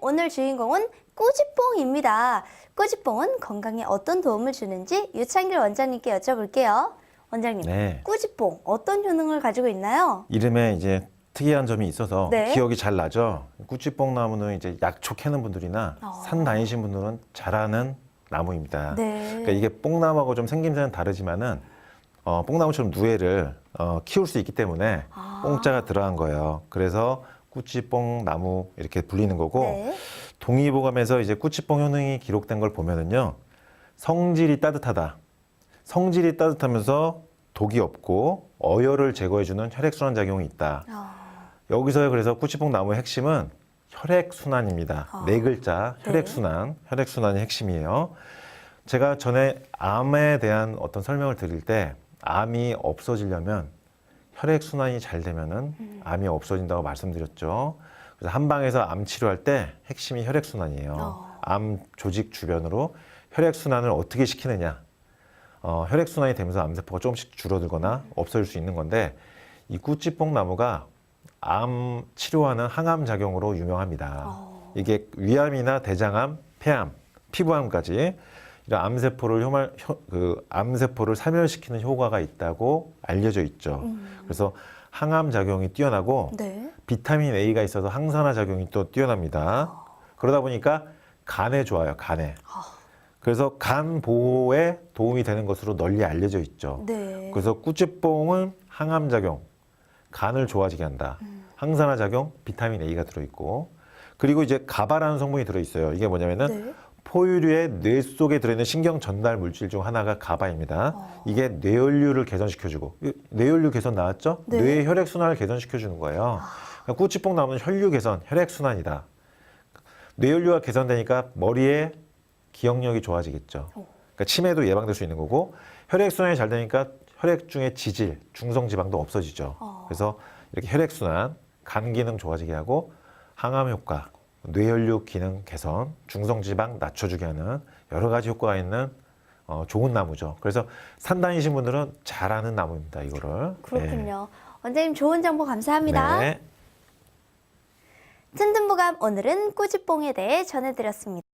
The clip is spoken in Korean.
오늘 주인공은 꾸지뽕입니다. 꾸지뽕은 건강에 어떤 도움을 주는지 유창길 원장님께 여쭤볼게요. 원장님, 네. 꾸지뽕 어떤 효능을 가지고 있나요? 이름에 이제 특이한 점이 있어서 네. 기억이 잘 나죠. 꾸찌뽕 나무는 이제 약초 캐는 분들이나 어. 산 다니신 분들은 잘 아는 나무입니다. 네. 그러니까 이게 뽕나무하고 좀 생김새는 다르지만은 어, 뽕나무처럼 누에를 어, 키울 수 있기 때문에 아. 뽕자가 들어간 거예요. 그래서 꾸찌뽕 나무 이렇게 불리는 거고 네. 동의보감에서 이제 꾸치뽕 효능이 기록된 걸 보면은요 성질이 따뜻하다 성질이 따뜻하면서 독이 없고 어혈을 제거해주는 혈액순환 작용이 있다 아, 여기서 그래서 꾸치뽕 나무의 핵심은 혈액순환입니다 아. 네 글자 네. 혈액순환 혈액순환이 핵심이에요 제가 전에 암에 대한 어떤 설명을 드릴 때 암이 없어지려면 혈액 순환이 잘 되면은 음. 암이 없어진다고 말씀드렸죠. 그래서 한방에서 암 치료할 때 핵심이 혈액 순환이에요. 어. 암 조직 주변으로 혈액 순환을 어떻게 시키느냐. 어, 혈액 순환이 되면서 암세포가 조금씩 줄어들거나 없어질 수 있는 건데 이 꾸찌뽕 나무가 암 치료하는 항암 작용으로 유명합니다. 어. 이게 위암이나 대장암, 폐암, 피부암까지 이런 암세포를 효말, 효- 그 암세포를 사멸시키는 효과가 있다고 알려져 있죠. 음. 그래서 항암 작용이 뛰어나고 네. 비타민 A가 있어서 항산화 작용이 또 뛰어납니다. 그러다 보니까 간에 좋아요, 간에. 아. 그래서 간 보호에 도움이 되는 것으로 널리 알려져 있죠. 네. 그래서 꾸찌뽕은 항암 작용, 간을 좋아지게 한다. 음. 항산화 작용, 비타민 A가 들어 있고, 그리고 이제 가바라는 성분이 들어 있어요. 이게 뭐냐면은 네. 포유류의 뇌 속에 들어있는 신경 전달 물질 중 하나가 가바입니다. 어. 이게 뇌혈류를 개선시켜주고 이- 뇌혈류 개선 나왔죠? 네. 뇌 혈액 순환을 개선시켜주는 거예요. 그러니까 꾸치뽕 나무는 혈류 개선, 혈액 순환이다. 뇌혈류가 개선되니까 머리에 기억력이 좋아지겠죠. 어. 그러니까 치매도 예방될 수 있는 거고 혈액 순환이 잘 되니까 혈액 중에 지질, 중성 지방도 없어지죠. 어. 그래서 이렇게 혈액 순환, 간 기능 좋아지게 하고 항암 효과, 뇌혈류 기능 개선, 중성 지방 낮춰주게 하는 여러 가지 효과가 있는 어, 좋은 나무죠. 그래서 산 다니신 분들은 잘 아는 나무입니다. 이거를. 그렇군요. 원장님 좋은 정보 감사합니다. 네. 튼튼보감 오늘은 꾸지뽕에 대해 전해드렸습니다.